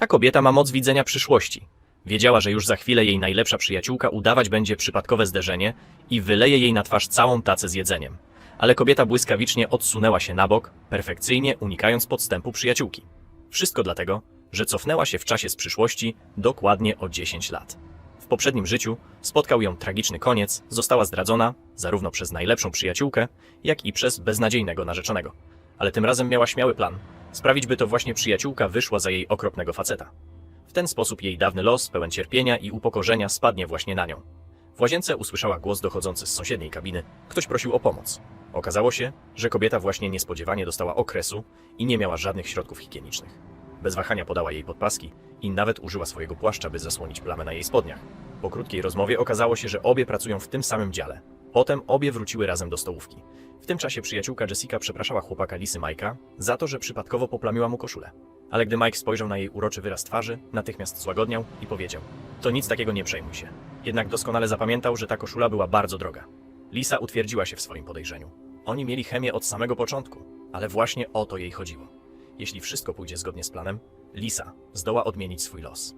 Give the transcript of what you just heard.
Ta kobieta ma moc widzenia przyszłości. Wiedziała, że już za chwilę jej najlepsza przyjaciółka udawać będzie przypadkowe zderzenie i wyleje jej na twarz całą tacę z jedzeniem. Ale kobieta błyskawicznie odsunęła się na bok, perfekcyjnie unikając podstępu przyjaciółki. Wszystko dlatego, że cofnęła się w czasie z przyszłości dokładnie o 10 lat. W poprzednim życiu spotkał ją tragiczny koniec, została zdradzona zarówno przez najlepszą przyjaciółkę, jak i przez beznadziejnego narzeczonego. Ale tym razem miała śmiały plan sprawić, by to właśnie przyjaciółka wyszła za jej okropnego faceta. W ten sposób jej dawny los, pełen cierpienia i upokorzenia, spadnie właśnie na nią. W łazience usłyszała głos dochodzący z sąsiedniej kabiny. Ktoś prosił o pomoc. Okazało się, że kobieta właśnie niespodziewanie dostała okresu i nie miała żadnych środków higienicznych. Bez wahania podała jej podpaski i nawet użyła swojego płaszcza, by zasłonić plamę na jej spodniach. Po krótkiej rozmowie okazało się, że obie pracują w tym samym dziale. Potem obie wróciły razem do stołówki. W tym czasie przyjaciółka Jessica przepraszała chłopaka Lisy Majka za to, że przypadkowo poplamiła mu koszulę. Ale gdy Mike spojrzał na jej uroczy wyraz twarzy, natychmiast złagodniał i powiedział: To nic takiego nie przejmuj się. Jednak doskonale zapamiętał, że ta koszula była bardzo droga. Lisa utwierdziła się w swoim podejrzeniu. Oni mieli chemię od samego początku, ale właśnie o to jej chodziło. Jeśli wszystko pójdzie zgodnie z planem, Lisa zdoła odmienić swój los.